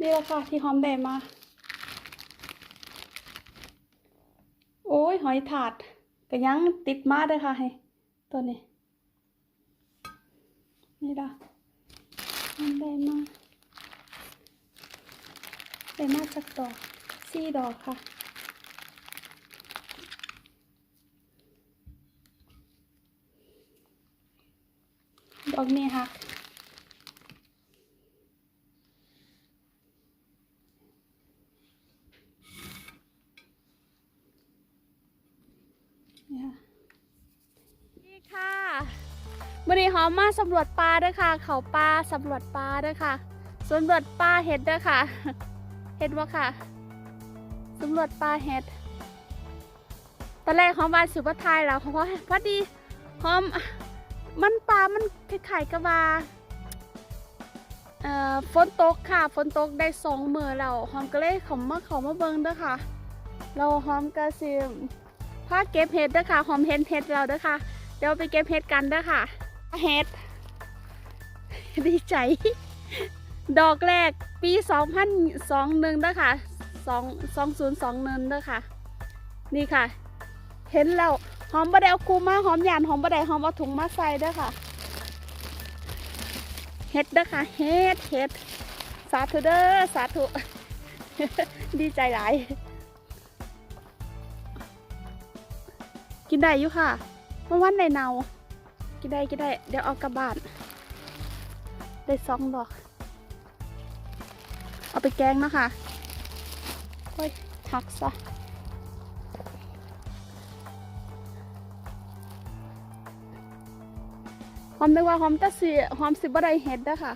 นี่แหละค่ะที่หอมได้มา โอ้ยหอยถาดก็ยังติดมาด้อค่ะให้ตัวนี้ นี่ละหอมได้มาได้มาจากดอกสี่ดอกค่ะดอกนี้ ค่ะนี่ค่ะวันนี้หอมมาสำรวจปลาด้วยค่ะ เขาปลาสำรวจปลาด้วยค่ะสำรวจปลาเห็ดด้วยค่ะ เห็ดว่าค่ะสำรวจปลาเห็ด ตอนแรกหอมวาสุภาทายแล้วเพราะพอดีหอมมันปลา มันคล้ายๆกับว่าฝนตกค่ะฝนตกได้สองมือแล้วหอมก็เลยขามาเขามาเบิ่งด้อค่ะ เราหอมก็สิม พาเก็บเห็ดเด้อค่ะหอมเห็นเห็ดแล้วเด้อค่ะ เดี๋ยวไปเก็บเห็ดกันเด้อค่ะเห็ดดีใจ ดอกแรกปี2021เด้อค่ะ2 2021เด้อค่ะ นี่ค่ะ เห็นแล้วหอมบะเดเอาคูมาหอมหยานหอมบะไดหอมเอาถุงมาใส่เด้อค่ะเฮ็ดเด้อค่ะเฮ็ดเฮ็ดสาธุเด้อสาธุ ดีใจหลาย กินได้อยู่ค่ะเมื่อวันในเนา กินได้กินได้ เดี๋ยวเอากลับานได้สองดอก เอาไปแกงเนาะคะโอ้ยหักซะหอมนึกว่าหอมตะสีหอมสิบ่ไดเห็ดด้ค่ะ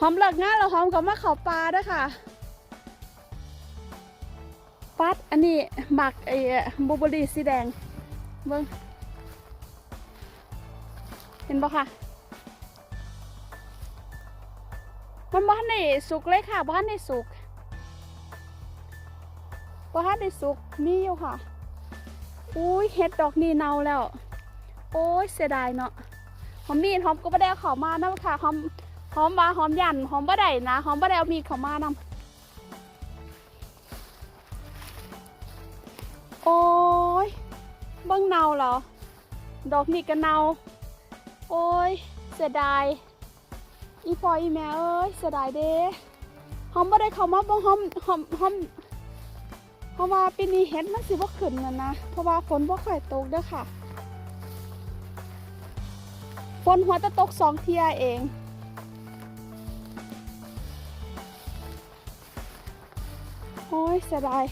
หอมเลิกงานแล้วหอมก็มาเข้าปลาด้ค่ะัด อันนี้หมักไอ้บูเบอรี่สีแดง เบิ่งเห็นบ่ค่ะ มันบ้านในสุกเลยค่ะบ้านในสุกบ้านในสุกมีอยู่ค่ะ อุ้ยเห็ดดอกนี้เน่าแล้ว โอ้ยเสียดายเนาะหอมมีดหอมก็ไม่ได้เอาเขามานะค่ะหอมหอมมาหอมยันหอมบ่ได้นะหอมบ่ได้เอามีดเขามานำ โอ้ยเบิ้งเนาเหรอ ดอกนี้ก็เนา โอ้ยเสียดาย อีพอยอีแม่เอ้ยเสียดายเด้หอมบ่ได้เขามาบ่หอมหอมหอมเพราะว่าปีนี้เห็ดมันสิบ่ขึ้นนะนะ เพราะว่าฝนบ่ค่อยตกเด้อค่ะ ฝนหัวจะตกสองเที่ยเองโอ้ยเสียดาย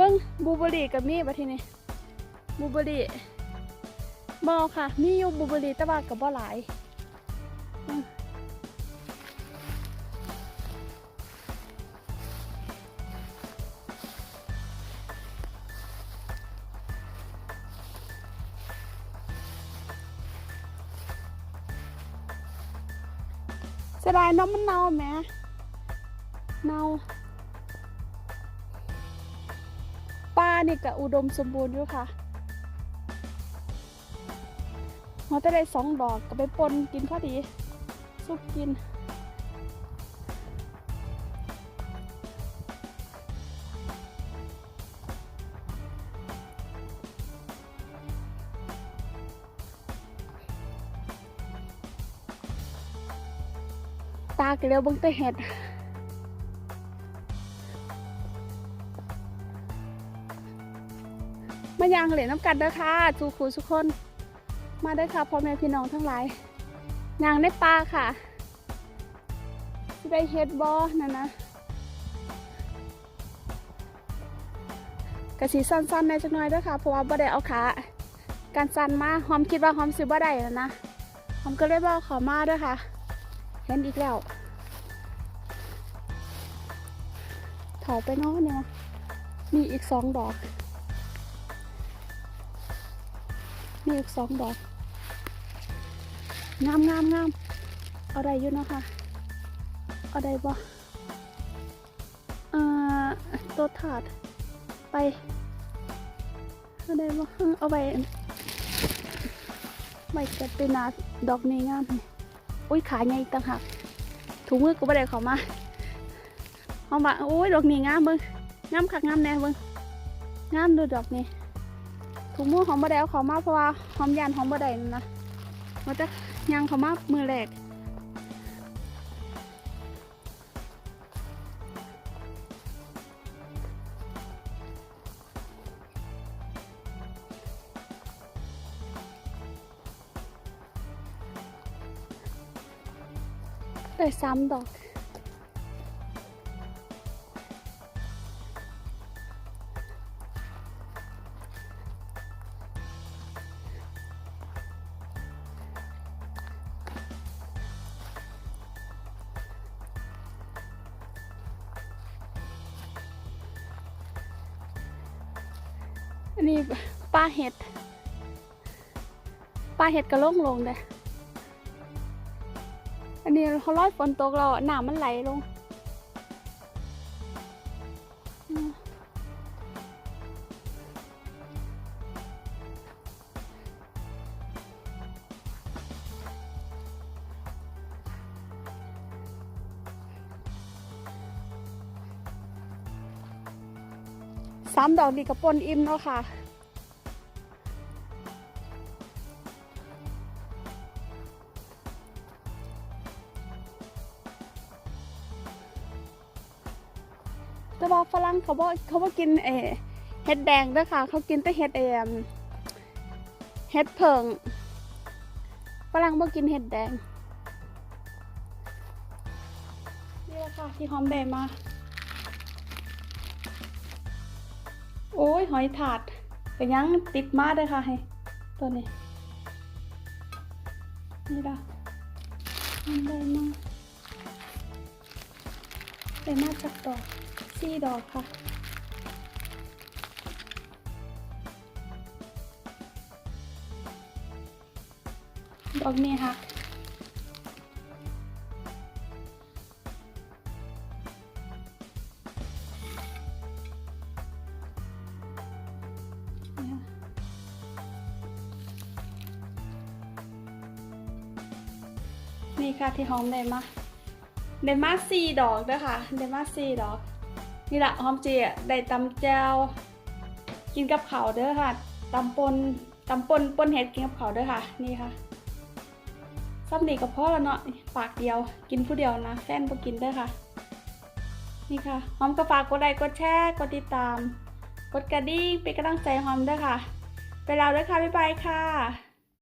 เบิ่งบูเบอรี่กับมีบัดทีนี้บูเบอร์รี่บ่ค่ะ มีอยู่บูเบอรี่แต่ว่าก็บ่หลายเสียดายน้องมันเน่าแหมเน่า นี่ก็อุดมสมบูรณ์อยู่ค่ะเราได้สองดอกก็ไปปนกินพอดีซุปกิน ตาก็เร็วบังแต่เห็ด มายางเหรียญน้ำกันเด้อค่ะจูคูทุกคน มาได้ค่ะพ่อแม่พี่น้องทั้งหลายยางในปลาค่ะได้เฮ็ดบอนั่นนะกระสีสั้นๆในจักหน่อยด้วยค่ะเพราะว่าบ่ได้เอาขาการสั้นมาหอมคิดว่าหอมสิบ่ได้แล้วนะหอมก็เลยบอกขอมาด้วยค่ะ เห็นอีกแล้วถอยไปนาะเนี่ยมีอีกสองดอก มีอีกสองดอก งามงามงามเอาได้อยู่เนาะค่ะเอาได้บ่เอ่อตัวถาดไปเอาได้บ่เอาไปไว้เก็บไปนาดอกนี้งามอุ้ยขาใหญ่ต่างหากถุงมือกูไม่ได้เขามาเขามาโอ้ยดอกนี้งามเบิ้งงามคักงามแน่เบิ้งงามดูดอกนี้ ถุงมือของบ่ได้เอาเขามาเพราะว่าหอมยานของบ่ได้นั่นะมันจะยังเขามามือแรกเลยซ้ำดอก อันนี้ปลาเห็ดปลาเห็ดกระล่งลงเลยอันนี้เขาลอยฝนตกเราน้ำมันไหลลง สามดอกดีกับปนอิ่มเนาะค่ะ แต่ว่าฝรั่งเขาบอกเขาบอกกินเอเห็ดแดงด้วยค่ะ เขากินแต่เห็ดเอมเห็ดเผิงฝรั่งบอกกินเห็ดแดงนี่แหละค่ะที่หอมแดงมา โอ้ยหอยถาดเป็นยังติดมาเด้อค่ะให้ตัวนี้ นี่ละหอมแดงมาเป็นมาจากดอกสี่ดอกค่ะดอกนี้ค่ะ นี่ค่ะที่หอมได้มาได้มาสี่ดอกเด้อค่ะได้มาสี่ดอก นี่แหละหอมเจีอะได้ตำแจวกินกับเขาเด้อค่ะตำปนตำปนปนเห็ดกินกับเขาเด้อค่ะ นี่ค่ะซ้ำนี่กับพ่อแล้วเนาะปากเดียว กินผู้เดียวนะแฟนบ่กินเด้อค่ะ นี่ค่ะหอมก็ฝากกดไลค์กดแชร์กดติดตาม กดกระดิ่งเป็นกำลังใจหอมเด้วยค่ะ ไปแล้วด้วยค่ะบ๊ายบายค่ะ